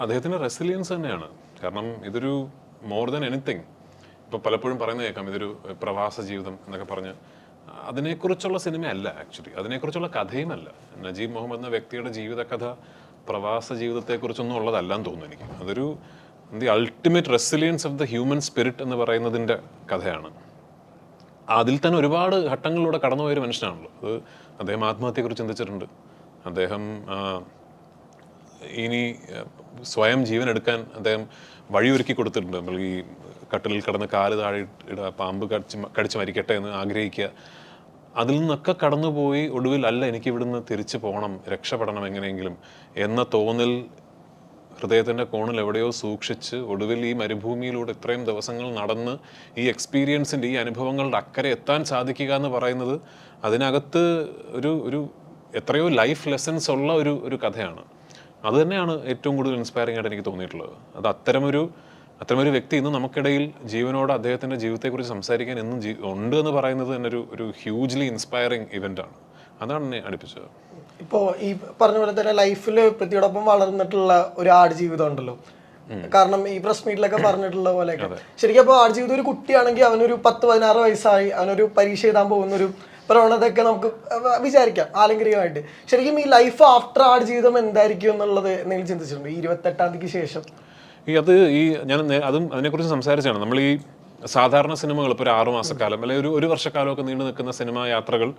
അദ്ദേഹത്തിന്റെ റെസിലിയൻസ് തന്നെയാണ്. കാരണം ഇതൊരു മോർ ദാൻ എനിത്തിങ് ഇപ്പോൾ പലപ്പോഴും പറയുന്നത് കേൾക്കാം ഇതൊരു പ്രവാസ ജീവിതം എന്നൊക്കെ പറഞ്ഞ്. അതിനെക്കുറിച്ചുള്ള സിനിമയല്ല ആക്ച്വലി അതിനെക്കുറിച്ചുള്ള കഥയുമല്ല. നജീബ് മുഹമ്മദ് എന്ന വ്യക്തിയുടെ ജീവിതകഥ പ്രവാസ ജീവിതത്തെക്കുറിച്ചൊന്നും ഉള്ളതല്ലാന്ന് തോന്നുന്നു എനിക്ക്. അതൊരു the ultimate resilience of the human spirit എന്ന് പറയുന്നതിന്റെ കഥയാണ്. അതിൽ തന്നെ ഒരുപാട് ഘട്ടങ്ങളിലൂടെ കടന്നുപോയൊരു മനുഷ്യനാണല്ലോ. അത് അദ്ദേഹം ആത്മഹത്യയെക്കുറിച്ച് ചിന്തിച്ചിട്ടുണ്ട്. അദ്ദേഹം ഇനി സ്വയം ജീവൻ എടുക്കാൻ അദ്ദേഹം വഴിയൊരുക്കി കൊടുത്തിട്ടുണ്ട്. നമ്മൾ ഈ കട്ടിലിൽ കിടന്ന് കാൽ താഴെ ഇടുക പാമ്പ് കടിച്ച് കടിച്ച് മരിക്കട്ടെ എന്ന് ആഗ്രഹിക്കുക. അതിൽ നിന്നൊക്കെ കടന്നുപോയി ഒടുവിൽ അല്ല എനിക്ക് ഇവിടുന്ന് തിരിച്ചു പോകണം രക്ഷപ്പെടണം എങ്ങനെയെങ്കിലും എന്ന തോന്നൽ ഹൃദയത്തിന്റെ കോണിൽ എവിടെയോ സൂക്ഷിച്ച് ഒടുവിൽ ഈ മരുഭൂമിയിലൂടെ ഇത്രയും ദിവസങ്ങൾ നടന്ന് ഈ എക്സ്പീരിയൻസിന്റെ ഈ അനുഭവങ്ങളുടെ അക്കരെ എത്താൻ സാധിക്കുക എന്ന് പറയുന്നത് അതിനകത്ത് ഒരു ഒരു എത്രയോ ലൈഫ് ലെസൻസ് ഉള്ള ഒരു ഒരു കഥയാണ്. അത് തന്നെയാണ് ഏറ്റവും കൂടുതൽ ഇൻസ്പയറിംഗ് ആയിട്ട് എനിക്ക് തോന്നിയിട്ടുള്ളത്. അത് അത്തരമൊരു അത്തരമൊരു വ്യക്തി ഇന്ന് നമുക്കിടയിൽ ജീവനോട് അദ്ദേഹത്തിന്റെ ജീവിതത്തെക്കുറിച്ച് സംസാരിക്കാൻ എന്നും ജീ ഉണ്ട് എന്ന് പറയുന്നത് തന്നെ ഒരു ഒരു ഹ്യൂജ്ലി ഇൻസ്പയറിംഗ് ഇവന്റ് ആണ്. അതാണ് എന്നെ അടുപ്പിച്ചത്. ഇപ്പോൾ ഈ പറഞ്ഞ പോലെ തന്നെ ലൈഫിൽ പൃഥ്വിയോടൊപ്പം വളർന്നിട്ടുള്ള ഒരു ആട് ജീവിതം ഉണ്ടല്ലോ കാരണം ഈ പ്രസ് മീറ്റിലൊക്കെ പറഞ്ഞിട്ടുള്ള പോലെയൊക്കെ. ശരിക്കും അപ്പോൾ ആട് ജീവിതം ഒരു കുട്ടിയാണെങ്കിൽ അവനൊരു പത്ത് പതിനാറ് വയസ്സായി അവനൊരു പരീക്ഷ എഴുതാൻ പോകുന്ന ഒരു പ്രവണതയൊക്കെ നമുക്ക് വിചാരിക്കാം ആലങ്കരികമായിട്ട് ശരിക്കും ഈ ലൈഫ് ആഫ്റ്റർ ആട് ജീവിതം എന്തായിരിക്കും എന്നുള്ളത് എന്തെങ്കിലും ചിന്തിച്ചിട്ടുണ്ട്? ഈ ഇരുപത്തെട്ടാം തീയതിക്ക് ശേഷം. ഈ അത് ഈ ഞാൻ അതും അതിനെക്കുറിച്ച് സംസാരിച്ചാണ്. നമ്മൾ ഈ സാധാരണ സിനിമകൾ ഇപ്പോൾ ഒരു ആറുമാസക്കാലം അല്ലെങ്കിൽ ഒരു ഒരു വർഷക്കാലമൊക്കെ നീണ്ടു നിൽക്കുന്ന സിനിമാ യാത്രകൾ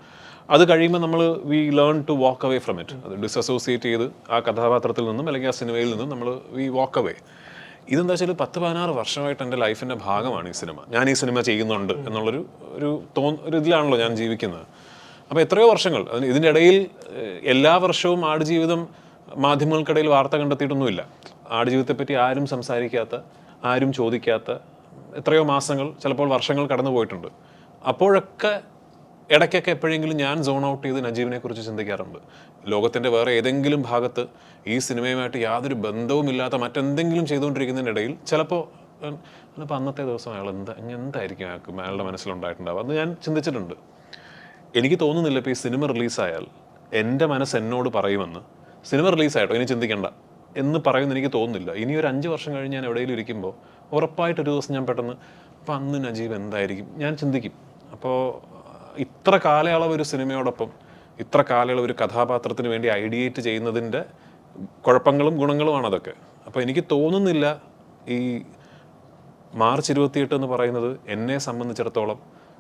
അത് കഴിയുമ്പോൾ നമ്മൾ we learn to walk away from it അത് ഡിസസോസിയേറ്റ് ചെയ്ത് ആ കഥാപാത്രത്തിൽ നിന്നും അല്ലെങ്കിൽ ആ സിനിമയിൽ നിന്നും നമ്മൾ വി വാക്ക് അവേ ഇതെന്താ വെച്ചാൽ പത്ത് പതിനാറ് വർഷമായിട്ട് എന്റെ ലൈഫിന്റെ ഭാഗമാണ് ഈ സിനിമ. ഞാൻ ഈ സിനിമ ചെയ്യുന്നുണ്ട് എന്നുള്ളൊരു ഒരു തോ ഒരു ഇതിലാണല്ലോ ഞാൻ ജീവിക്കുന്നത്. അപ്പോൾ എത്രയോ വർഷങ്ങൾ. അതിന് ഇതിന്റെ ഇടയിൽ എല്ലാ വർഷവും ആടുജീവിതം മാധ്യമങ്ങൾക്കിടയിൽ വാർത്ത കണ്ടെത്തിയിട്ടൊന്നുമില്ല. ആടുജീവിതത്തെപ്പറ്റി ആരും സംസാരിക്കാത്ത ആരും ചോദിക്കാത്ത എത്രയോ മാസങ്ങൾ ചിലപ്പോൾ വർഷങ്ങൾ കടന്നു പോയിട്ടുണ്ട് അപ്പോഴൊക്കെ ഇടയ്ക്കൊക്കെ എപ്പോഴെങ്കിലും ഞാൻ സോൺ ഔട്ട് ചെയ്ത് നജീബിനെ കുറിച്ച് ചിന്തിക്കാറുണ്ട്. ലോകത്തിന്റെ വേറെ ഏതെങ്കിലും ഭാഗത്ത് ഈ സിനിമയുമായിട്ട് യാതൊരു ബന്ധവുമില്ലാത്ത മറ്റെന്തെങ്കിലും ചെയ്തുകൊണ്ടിരിക്കുന്നതിനിടയിൽ ചിലപ്പോൾ ചിലപ്പോൾ അന്നത്തെ ദിവസം അയാൾ എന്താ എന്തായിരിക്കും അയാൾക്ക് അയാളുടെ മനസ്സിലുണ്ടായിട്ടുണ്ടാവുക? അത് ഞാൻ ചിന്തിച്ചിട്ടുണ്ട്. എനിക്ക് തോന്നുന്നില്ല ഇപ്പോൾ ഈ സിനിമ റിലീസായാൽ എന്റെ മനസ്സ് എന്നോട് പറയുമെന്ന്. സിനിമ റിലീസായിട്ടോ? ഇനി ചിന്തിക്കേണ്ട എന്ന് പറയുമെന്ന് എനിക്ക് തോന്നുന്നില്ല. ഇനി ഒരു അഞ്ച് വർഷം കഴിഞ്ഞ് ഞാൻ എവിടെയെങ്കിലും ഇരിക്കുമ്പോൾ ഉറപ്പായിട്ട് ഒരു ദിവസം ഞാൻ പെട്ടെന്ന് അപ്പം അന്ന് നജീബ് എന്തായിരിക്കും? ഞാൻ ചിന്തിക്കും. അപ്പോൾ ഇത്ര കാലയളവ് ഒരു സിനിമയോടൊപ്പം ഇത്ര കാലയളവ് ഒരു കഥാപാത്രത്തിന് വേണ്ടി ഐഡിയേറ്റ് ചെയ്യുന്നതിന്റെ കുഴപ്പങ്ങളും ഗുണങ്ങളുമാണ് അതൊക്കെ. അപ്പോൾ എനിക്ക് തോന്നുന്നില്ല ഈ മാർച്ച് ഇരുപത്തിയെട്ട് എന്ന് പറയുന്നത് എന്നെ സംബന്ധിച്ചിടത്തോളം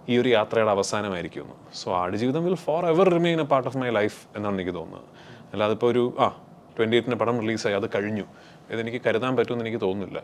ഈ ഒരു യാത്രയുടെ അവസാനമായിരിക്കുമെന്ന്. So Aadujeevitham will forever remain a part of my life എന്നാണ് എനിക്ക് തോന്നുന്നത്. അല്ലാതെ ഇപ്പോൾ ഒരു ആ ട്വന്റി എയ്റ്റിന് പടം റിലീസായി അത് കഴിഞ്ഞു. ഇതെനിക്ക് കരുതാൻ പറ്റുമെന്ന് എനിക്ക് തോന്നുന്നില്ല.